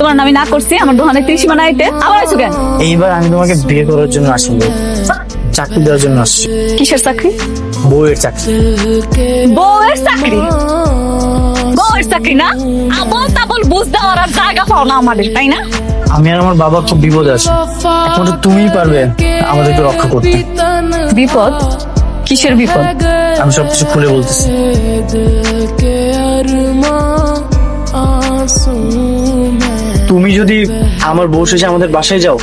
তোমার নামে না করছি আমার দোকানে ত্রিসীমা নাইতে আবার আইসো কেন? এইবার আমি তোমাকে বিয়ে করার জন্য আসিনি চাকরি দেওয়ার জন্য আসছি। কিসের চাকরি? বউয়ের চাকরি। বউয়ের চাকরি? বউয়ের চাকরি না? আবল তাবল বুঝ দেওয়ার আর জায়গা পাও না আমাদের তাই না? আমি আর আমার বাবা খুব বিপদে আছে। একমাত্র তুমিই পারবে আমাদেরকে রক্ষা করতে। বিপদ? কিসের বিপদ? আমি সবকিছু খুলে বলতেছি। তুমি যদি আমার বউ শেষে আমাদের বাসায় যাও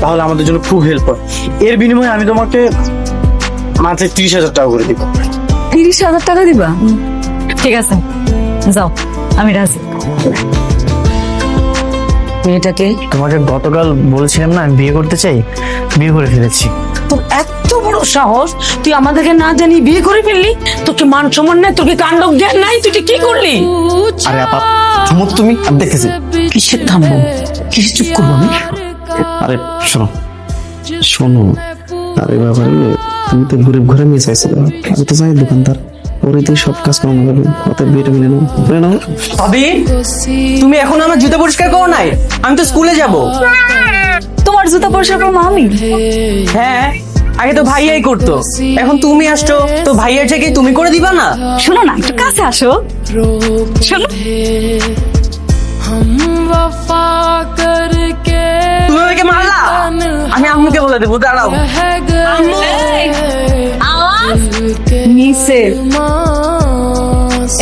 তাহলে আমাদের জন্য খুব হেল্প হয়। এর বিনিময়ে আমি তোমাকে মাঝে ত্রিশ হাজার টাকা করে দিব। তিরিশ হাজার টাকা দিবা? ঠিক আছে যাও আমি রাজি। মেয়েটাকে তোমাকে গতকাল বলেছিলাম না আমি বিয়ে করতে চাই বিয়ে করে ফেলেছি। তোর এত বড় সাহস তুই আমাদেরকে না জানি বিয়ে করে ফেললি? তোকে মান সম্মান নাই? তোকে কাণ্ড জ্ঞান নাই? তুই কি করলি? আরে আপা থামো তুমি? আমি দেখতেছি কিসের থামবো? কিসে চুপ করব আমি? আরে শোনো। শোনো। আরে বাবা রে তুমি তো গরিব ঘরে মেয়ে চাইছিলে আমি তো যাই দোকানদার। ওরে তুই সব কাজ করানো যাবে ওতে বিয়েটা মিলে নাও করে নাও ভাবি তুমি এখন আমার জুতো পরিষ্কার করো নাই? আমি তো স্কুলে যাব। তোমার জুতা পরিষ্কার করব আমি? হ্যাঁ আগে তো ভাইয়াই করতো। এখন তুমি আসছো তো ভাইয়ার থেকে তুমি করে দিবা না? শোনো না একটু কাছে আসো। শোনো। তুমি আমাকে মারলা? আমি আম্মুকে বলে দেবো দাঁড়াও। নিচে।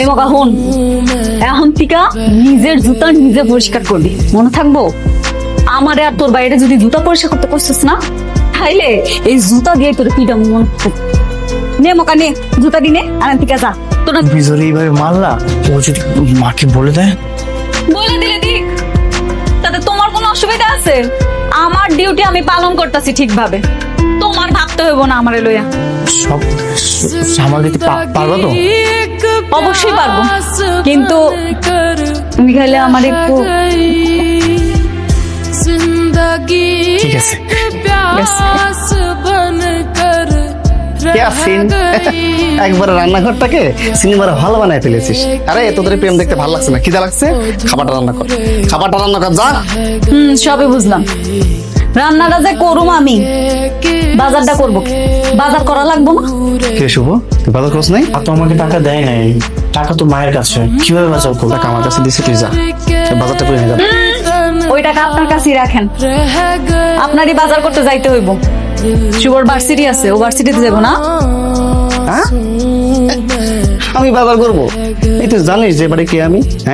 এমকা হন। এখন টিকা নিজের জুতা নিজে পরিষ্কার করবি। মনে থাকব? আমারে আর তোর বাইরে যদি জুতা পরিষ্কার করতে করছিস না তাইলে এই জুতা দিয়ে তোর পিটা মনে। নে মকা নে জুতা দিনে আর টিকা যা। তোর বিজরে এইভাবে মারলা? ও যদি মাকে বলে দেয়? বলে দিলে দিক। তাতে তোমার কোনো অসুবিধা আছে? আমার ডিউটি আমি পালন করতেছি ঠিকভাবে। তোমার ভাবতে হইব না আমারে লইয়া। সব সামাল দিতে পারব তো? অবশ্যই পারব। কিন্তু তুমি খাইলে আমার একটু ইয়াসিন একবার রান্নাঘরটাকে সিনেমার ভালো বানায় ফেলেছিস। আরে তোদের প্রেম দেখতে ভালো লাগছে না? খিদা লাগছে? খাবারটা রান্না কর। খাবারটা রান্না কর যা। হুম সবই বুঝলাম। রান্নাটা যে করুম আমি বাজারটা করব বাজার করা লাগবো না? কে শুভ? তুই বাজার করছ নাই? আর তো আমাকে টাকা দেয় নাই। টাকা তো মায়ের কাছে। কীভাবে বাঁচাও করব? টাকা আমার কাছে দিছি তুই যা। বাজারটা করে নিয়ে যা। ওই টাকা আপনার কাছেই রাখেন। আপনারই বাজার করতে যাইতে হইব। শুভর ভার্সিটি আছে, ও ভার্সিটিতে যাব না? হ্যাঁ? আমি বাজার করব। এই তো জানিস যে বাড়ি কে আমি হ্যাঁ?